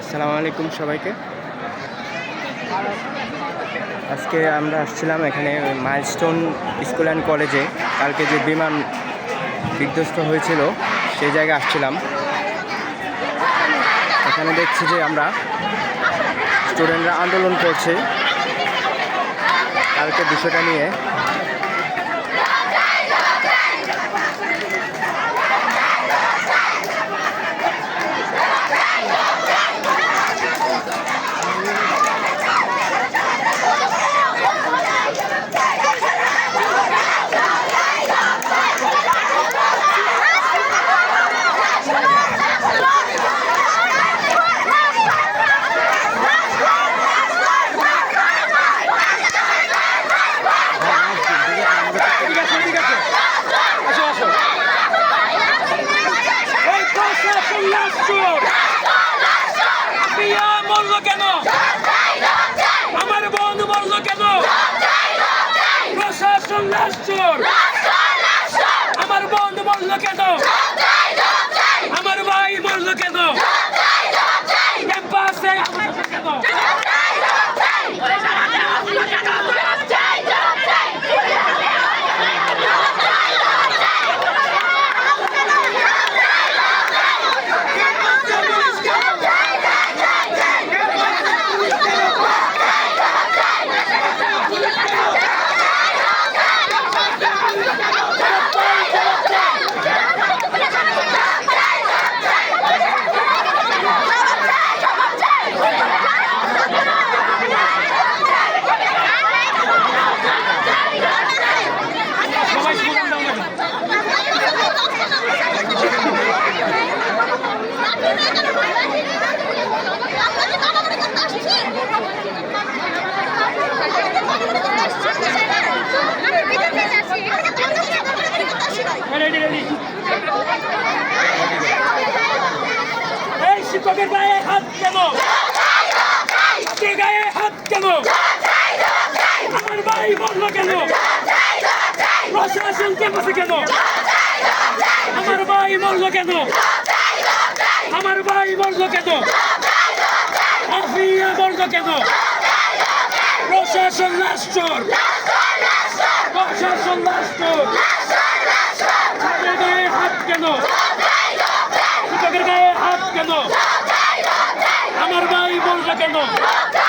আসসালামু আলাইকুম সবাইকে। আজকে আমরা আসছিলাম এখানে মাইলস্টোন স্কুল অ্যান্ড কলেজে। কালকে যে বিমান বিধ্বস্ত হয়েছিল, সেই জায়গায় আসছিলাম। এখানে দেখছি যে আমরা স্টুডেন্টরা আন্দোলন করছে। কালকে বিষয়টা নিয়ে কেন আমার বন্ধু মরল কেন প্রশাসন লাশচোর! আমার বন্ধু মরল কেন আমার ভাই মরল কেন ক্যাম্পাসে আমার কেন সবাই স্লোগান দাও না কেন? রেডি রেডি শিক্ষকের গায়ে হাত কেন? শিক্ষকের গায়ে হাত কেন? আমার ভাই বলল কেন? প্রশাসন ক্যাম্পাসে কেন? আমার ভাই বলল কেন? আমার ভাই বলল কেন? মাফিয়া বলল কেন? প্রশাসন লাস্টর প্রশাসন শিক্ষকের গায়ে হাত কেন? শিক্ষকের গায়ে